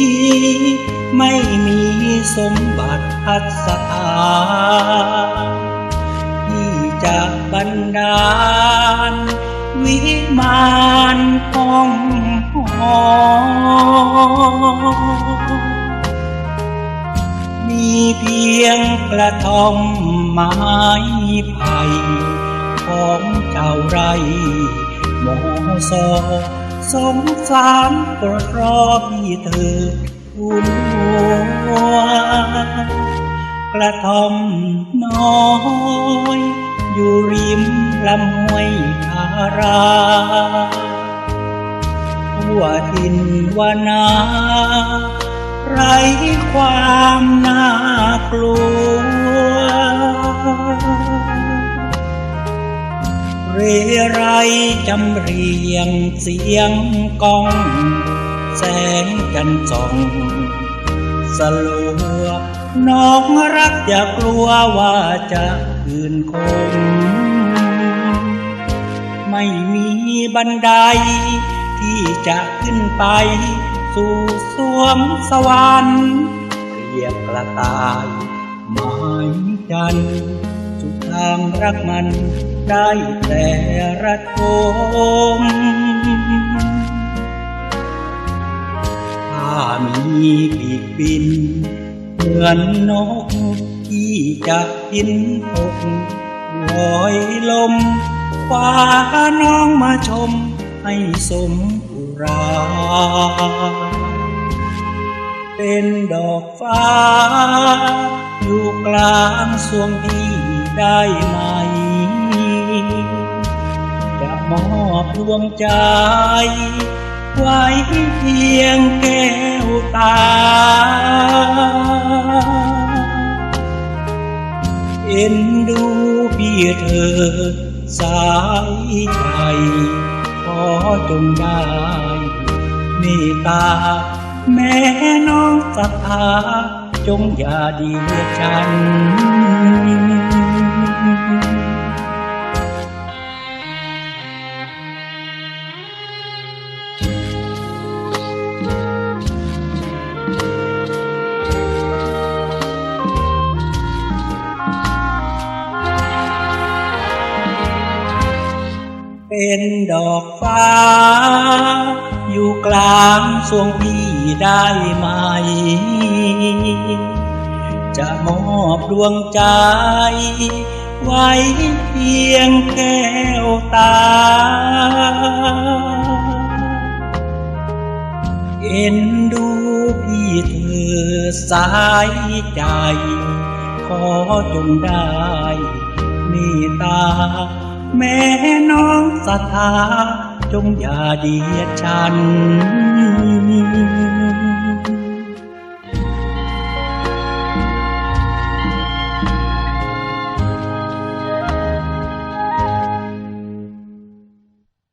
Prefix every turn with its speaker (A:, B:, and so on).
A: นี้ ไม่มีสมบัติพัสถาที่จะบันดาล วิมานห้องหอมีเพียงกระท่อมไม้ไผ่ของเจ้าไรหมอสอ สงสารโปรดรอพี่เถิดคุณหัวกระท่อมน้อย อยู่ริมลำห้วยคาราทั่วทินวานา ไรความน่ากลัว ไรจำเรียงเสียงกอง แสงกันส่องสลัวน้องรักอย่ากลัวว่าจะคืนคงไม่มีบันได ที่จะขึ้นไป สู่สวงสวรรค์เรียกกระตายหมายจันทร์สุดทางรักมัน ได้แต่ระทมถ้ามีปีกบิน เหมือนนกที่จะบินอกลอยลมฟ้าน้องมาชมให้สมอุรา เป็นดอกฟ้า อยู่กลางสวงพี่ได้มจ มอบดวงใจ ไว้เพียงแก้วตา เอ็นดูพี่เธอ สายใจ ขอจงได้เมตตา แม่น้องศรัทธาจงอย่าดีเลียฉัน เป็นดอกฟ้า อยู่กลางสวงพี่ได้ไหม จะมอบดวงใจ ไว้เพียงแก้วตา เอ็นดูพี่เธอสายใจ ขอจงได้เมตตา แม่น้องศรัทธาจงอย่าเดียดฉัน